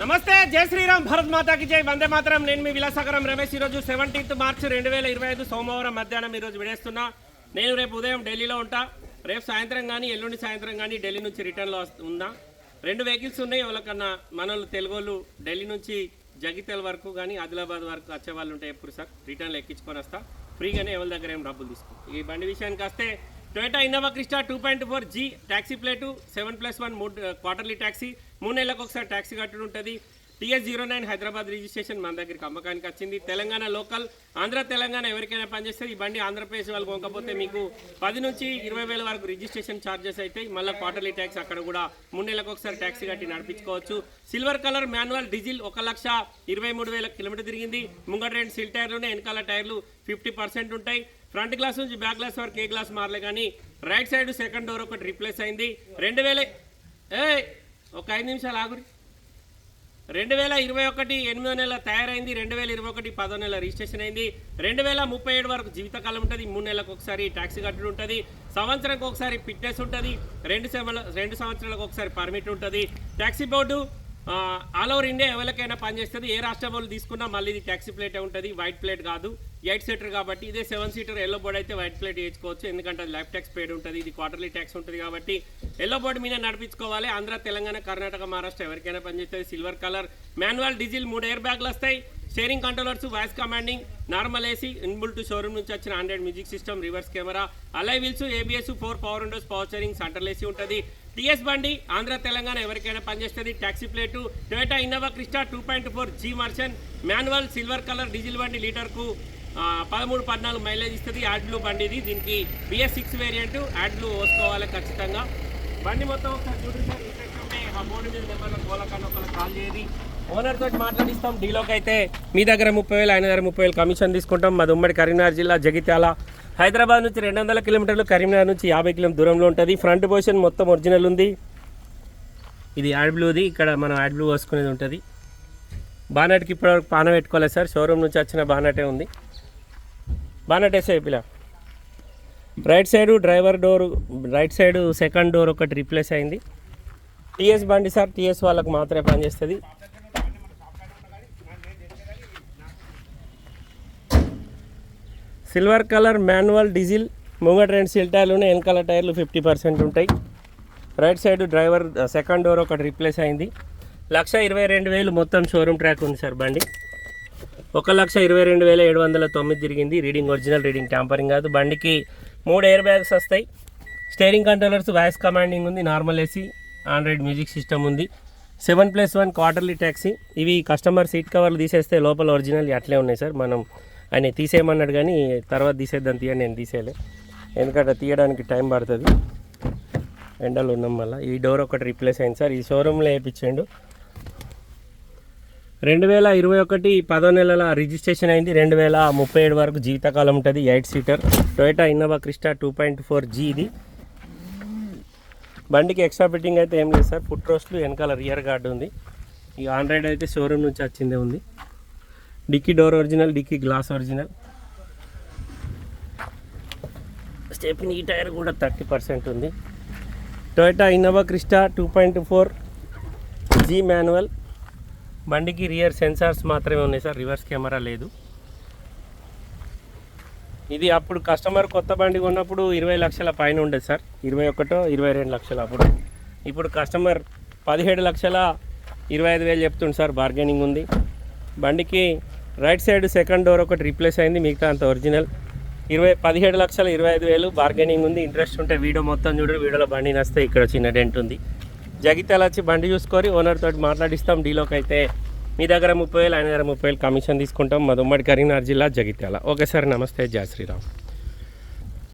నమస్తే జై శ్రీరామ్ భరత్ మాతాకి జై. వందే మాత్రం. నేను మీ విలాసాగరం రమేష్. ఈరోజు సెవెంటీన్త్ మార్చ్ రెండు వేల ఇరవై ఐదు సోమవారం మధ్యాహ్నం ఈరోజు విడేస్తున్నా. నేను రేపు ఉదయం ఢిల్లీలో ఉంటా. రేపు సాయంత్రం కానీ ఎల్లుండి సాయంత్రం కానీ ఢిల్లీ నుంచి రిటర్న్లో ఉందా రెండు వెహికల్స్ ఉన్నాయి. ఎవరికన్నా మనోళ్ళు తెలుగు వాళ్ళు ఢిల్లీ నుంచి జగిత్యాల వరకు కానీ ఆదిలాబాద్ వరకు వచ్చే వాళ్ళు ఉంటే ఎప్పుడు సార్? రిటర్న్లో ఎక్కించుకొని వస్తా. ఫ్రీగానే ఎవరి దగ్గర ఏం డబ్బులు తీసుకో. ఈ బండి విషయానికి వస్తే Toyota Innova Crysta two point four G taxi plate seven plus one మూడు క్వార్టర్లీ ట్యాక్సీ మూడు నెలలకు ఒకసారి ట్యాక్సీ కట్టడం ఉంటుంది. TS zero nine Hyderabad registration మన దగ్గరికి అమ్మకానికి వచ్చింది. తెలంగాణ లోకల్ ఆంధ్ర తెలంగాణ ఎవరికైనా పనిచేస్తుంది ఈ బండి ఆంధ్రప్రదేశ్ వాళ్ళు కొనకపోతే మీకు పది నుంచి ఇరవై వేల వరకు రిజిస్ట్రేషన్ ఛార్జెస్ అయితే మళ్ళీ క్వార్టర్లీ ట్యాక్స్ అక్కడ కూడా మూడు నెలలకు ఒకసారి ట్యాక్సీ కట్టి నడిపించుకోవచ్చు. సిల్వర్ కలర్ మాన్యువల్ డీజిల్ ఒక లక్ష ఇరవై మూడు వేల కిలోమీటర్ తిరిగింది. ముంగట రెండు సిల్ టైర్లు వెనకాల టైర్లు ఫిఫ్టీ పర్సెంట్ ఉంటాయి. ఫ్రంట్ గ్లాస్ నుంచి బ్యాక్ గ్లాస్ వరకు ఏ గ్లాస్ మారలే కానీ రైట్ సైడ్ సెకండ్ డోర్ ఒకటి రీప్లేస్ అయింది. రెండు వేల ఏ ఒక ఐదు నిమిషాలు ఆగురి రెండు వేల ఇరవై ఒకటి ఎనిమిదో నెల తయారైంది. రెండు వేల ఇరవై ఒకటి పదో నెల రిజిస్ట్రేషన్ అయింది. రెండు వేల ముప్పై ఏడు వరకు జీవితకాలం ఉంటుంది. మూడు నెలలకు ఒకసారి ట్యాక్సీ కట్టుడు ఉంటుంది. సంవత్సరానికి ఒకసారి ఫిట్నెస్ ఉంటుంది. రెండు సెవెన్ రెండు సంవత్సరాలకు ఒకసారి పర్మిట్ ఉంటుంది. Taxi board all over India ఎవరికైనా పనిచేస్తుంది ఏ రాష్ట్రం వాళ్ళు తీసుకున్నా మళ్ళీ ఇది ట్యాక్సీ ప్లేటే ఉంటుంది. వైట్ ప్లేట్ కాదు. ఎయిట్ సీటర్ కాబట్టి ఇదే సెవెన్ సీటర్ ఎల్లో బోర్డ్ అయితే వైట్ ప్లేట్ వేసుకోవచ్చు. ఎందుకంటే అది లైఫ్ ట్యాక్స్ పేడ్ ఉంటుంది. ఇది క్వార్టర్లీ ట్యాక్స్ ఉంటుంది కాబట్టి ఎల్లో బోర్డు మీద నడిపించుకోవాలి. ఆంధ్ర తెలంగాణ కర్ణాటక మహారాష్ట్ర ఎవరికైనా పనిచేస్తుంది సిల్వర్ కలర్ మాన్యువల్ డీజిల్ మూడు ఎయిర్ బ్యాగ్లు వస్తాయి. Steering controllers voice commanding normal AC inbuilt showroom నుంచి వచ్చిన hundred music system reverse camera alloy wheels ABS four power windows power steering centre AC ఉంటుంది. టీఎస్ బండి ఆంధ్ర తెలంగాణ ఎవరికైనా పనిచేస్తుంది. Taxi plate Toyota Innova Crysta two point four G మర్షన్ manual silver colour diesel బండి లీటర్కు పదమూడు పద్నాలుగు మైలేజ్ ఇస్తుంది. యాడ్లు బండి ఇది దీనికి బిఎస్ సిక్స్ వేరియంట్ యాడ్లు వేసుకోవాలి ఖచ్చితంగా. బండి మొత్తం ఒకసారి చూడండి ఆ బోర్డు మీద నెంబర్లో కోలకన్నా కాల్ చేయండి ఓనర్ తోటి మాట్లాడిస్తాం. డీలోకి అయితే మీ దగ్గర ముప్పై వేలు ఆయన దగ్గర ముప్పై వేలు కమిషన్ తీసుకుంటాం. మాది ఉమ్మడి కరీంనగర్ జిల్లా జగిత్యాల హైదరాబాద్ నుంచి రెండు వందల కిలోమీటర్లు కరీంనగర్ నుంచి యాభై కిలోమీటర్ దూరంలో ఉంటుంది. ఫ్రంట్ పొజిషన్ మొత్తం ఒరిజినల్ ఉంది. ఇది యాడ్ బ్లూది. ఇక్కడ మనం యాడ్ బ్లూ వేసుకునేది ఉంటుంది. బానట్కి ఇప్పటివరకు పాన పెట్టుకోలేదు సార్. షోరూమ్ నుంచి వచ్చిన బానటే ఉంది. బానెట్ వేసే పిల్ల. Right side driver door right side second door ఒకటి రీప్లేస్ అయింది. టీఎస్ బండి సార్ టీఎస్ వాళ్ళకు మాత్రమే పనిచేస్తుంది. సిల్వర్ కలర్ మాన్యువల్ డీజిల్ ముంగట రెండు సిల్ టైర్లు ఉన్నాయి వెనకాల టైర్లు ఫిఫ్టీ పర్సెంట్ ఉంటాయి. Right side driver second door ఒకటి రిప్లేస్ అయింది. లక్ష ఇరవై రెండు వేలు మొత్తం షోరూమ్ ట్రాక్ ఉంది సార్ బండి. ఒక లక్ష ఇరవై రెండు వేల ఏడు వందల తొమ్మిది తిరిగింది. రీడింగ్ ఒరిజినల్ రీడింగ్ ట్యాంపరింగ్ కాదు. బండికి మూడు ఎయిర్ బ్యాగ్స్ వస్తాయి. స్టేరింగ్ కంట్రోలర్స్ వాయిస్ కమాండింగ్ ఉంది normal AC Android music system ఉంది. Seven plus one quarterly taxi ఇవి కస్టమర్ సీట్ కవర్లు తీసేస్తే లోపల ఒరిజినల్ అట్లే ఉన్నాయి సార్. మనం ఆయన తీసేయమన్నాడు కానీ తర్వాత తీసేద్దాం తీయ నేను తీసేయలే. ఎందుకంటే తీయడానికి టైం పడుతుంది. ఎండలు ఉన్నాం మళ్ళీ ఈ డోర్ ఒకటి రీప్లేస్ అయింది సార్. ఈ షోరూంలో వేయించండు. రెండు వేల ఇరవై ఒకటి పదో నెలల రిజిస్ట్రేషన్ అయింది. రెండు వేల ముప్పై ఏడు వరకు జీవితకాలం ఉంటుంది eight seater. Toyota Innova Crysta two point four G ఇది. బండికి ఎక్స్ట్రా ఫిట్టింగ్ అయితే ఏం లేదు సార్. ఫుట్ రోస్ట్లు వెనకాల రియర్ గార్డ్ ఉంది. ఈ ఆండ్రాయిడ్ అయితే షోరూమ్ నుంచి వచ్చిందే ఉంది. Dicky door original dicky glass original. Stepney ఈ టైర్ కూడా థర్టీ పర్సెంట్ ఉంది. Toyota Innova Crysta two point four G manual. బండికి రియర్ సెన్సార్స్ మాత్రమే ఉన్నాయి సార్ రివర్స్ కెమెరా లేదు. ఇది అప్పుడు కస్టమర్ కొత్త బండి కొన్నప్పుడు ఇరవై లక్షల పైన ఉండేది సార్ ఇరవై ఒకటో ఇరవై రెండు లక్షల అప్పుడు. ఇప్పుడు కస్టమర్ పదిహేడు లక్షల ఇరవై ఐదు వేలు చెప్తుంది సార్ బార్గెనింగ్ ఉంది. బండికి రైట్ సైడ్ సెకండ్ డోర్ ఒకటి రీప్లేస్ అయింది మిగతా అంత ఒరిజినల్. ఇరవై పదిహేడు లక్షల ఇరవై ఐదు వేలు బార్గెనింగ్ ఉంది. ఇంట్రెస్ట్ ఉంటే వీడియో మొత్తం చూడండి. వీడియోలో బండి నస్తే ఇక్కడ చిన్న డెంట్ ఉంది. జగిత్యాల వచ్చి బండి చూసుకొని ఓనర్ తోటి మాట్లాడిస్తాం. డీలోకి అయితే మీ దగ్గర ముప్పై వేలు ఆయన దగ్గర ముప్పై వేలు కమిషన్ తీసుకుంటాం. మా ఉమ్మడి కరీంనగర్ జిల్లా జగిత్యాల. ఓకే సార్ నమస్తే. జయ శ్రీరామ్.